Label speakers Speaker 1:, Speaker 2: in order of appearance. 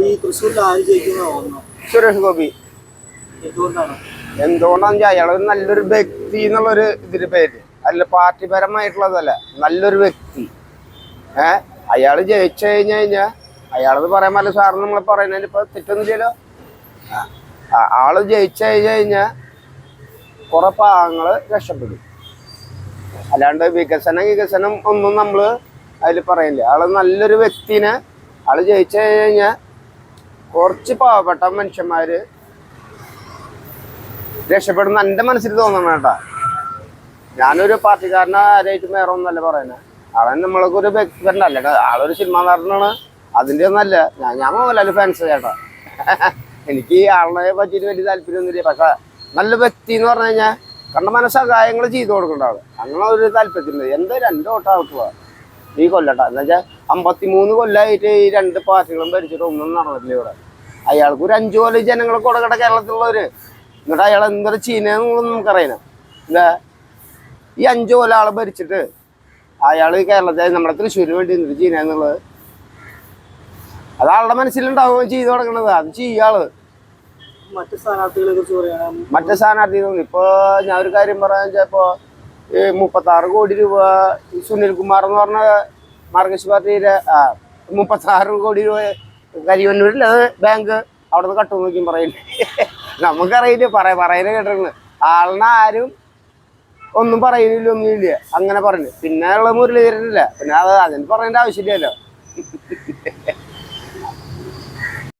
Speaker 1: ഈ തൃശ്ശൂരിൽ ആര് ജയിക്കുന്ന തോന്നുന്നു?
Speaker 2: സുരേഷ് ഗോപി.
Speaker 1: എന്തുകൊണ്ടാണ്?
Speaker 2: എന്തുകൊണ്ടാന്ന് വെച്ചാൽ അയാൾ നല്ലൊരു വ്യക്തി എന്നുള്ളൊരു ഇതിന്റെ പേര്. അല്ല പാർട്ടിപരമായിട്ടുള്ളതല്ല നല്ലൊരു വ്യക്തി. ഏ? അയാൾ ജയിച്ചു കഴിഞ്ഞു കഴിഞ്ഞാൽ അയാളത് പറയാൻ പറ്റില്ല. സാറിന് നമ്മൾ പറയുന്നതിന് ഇപ്പൊ തെറ്റൊന്നുമില്ലല്ലോ ആൾ ജയിച്ചു കഴിഞ്ഞു കഴിഞ്ഞാൽ കുറെ പാവങ്ങൾ രക്ഷപ്പെടും. അല്ലാണ്ട് വികസനം വികസനം ഒന്നും നമ്മൾ അതിൽ പറയില്ല. ആൾ നല്ലൊരു വ്യക്തിനെ ആൾ ജയിച്ചു കഴിഞ്ഞാൽ കുറച്ച് പാവപ്പെട്ട മനുഷ്യന്മാര് രക്ഷപ്പെടുന്ന എന്റെ മനസ്സിൽ തോന്നണം കേട്ടാ. ഞാനൊരു പാർട്ടിക്കാരനെ ആരായിട്ട് വേറെ ഒന്നല്ല പറയുന്നത് അവൻ നമ്മളൊക്കെ ഒരു വ്യക്തിപരനല്ല ആളൊരു സിനിമ നടനാണ്. അതിന്റെ ഒന്നല്ല. ഞാൻ ഞാൻ മോഹൻലാൽ ഫാൻസ് ചേട്ടാ എനിക്ക് ഈ ആളിനെ പറ്റിയിട്ട് വലിയ താല്പര്യമൊന്നുമില്ല. പക്ഷെ നല്ല വ്യക്തി എന്ന് പറഞ്ഞു കഴിഞ്ഞാൽ കണ്ട മനസ്സഹായങ്ങൾ ചെയ്തു കൊടുക്കേണ്ട ആൾ. അങ്ങനെ ഒരു താല്പര്യത്തിലുണ്ട് എന്താ രണ്ട് ഓട്ടം ആൾക്കുവാ ഈ കൊല്ലട്ട. എന്ന് വെച്ചാൽ അമ്പത്തിമൂന്ന് കൊല്ലമായിട്ട് ഈ രണ്ട് പാർട്ടികളും ഭരിച്ചിട്ട് ഒന്നും നടന്നിട്ടില്ല ഇവിടെ. അയാൾക്ക് ഒരു അഞ്ചു കൊല്ലം ജനങ്ങളെ കൊടുക്കട്ടെ കേരളത്തിലുള്ളവര്. എന്നിട്ട് അയാൾ എന്തൊരു ചീനെന്നുള്ളത് നമുക്കറിയണം എന്താ? ഈ അഞ്ചു കൊല്ലം ആളെ ഭരിച്ചിട്ട് അയാൾ കേരളത്തെ നമ്മുടെ തൃശ്ശൂരിന് വേണ്ടി എന്തൊരു ചീനെന്നുള്ളത് അത് ആളുടെ മനസ്സിലുണ്ടാവുകയും ചെയ്തു തുടങ്ങണത് അത് ചെയ്യാൾ.
Speaker 1: മറ്റു സ്ഥാനാർത്ഥികളെ കുറിച്ച് പറയുകയാണെങ്കിൽ
Speaker 2: മറ്റു സ്ഥാനാർത്ഥികൾ ഇപ്പൊ ഞാൻ ഒരു കാര്യം പറയാൻ വെച്ചപ്പോ ഈ മുപ്പത്താറ് കോടി രൂപ സുനിൽ കുമാർ എന്ന് പറഞ്ഞ മാർഗസ് പാർട്ടിയുടെ ആ മുപ്പത്താറ് കോടി രൂപ കരിവന്നൂരിൽ അത് ബാങ്ക് അവിടെ നിന്ന് കട്ടു നോക്കിയും പറയില്ലേ നമുക്കറിയില്ല പറയ പറയുന്നത് കേട്ടിരുന്നു ആളിനെ ആരും ഒന്നും പറയുന്നില്ല ഒന്നുമില്ല. അങ്ങനെ പറഞ്ഞു. പിന്നെ ഉള്ള മുരളീധരനില്ല പിന്നെ അത് അതിന് പറയേണ്ട ആവശ്യമില്ലല്ലോ.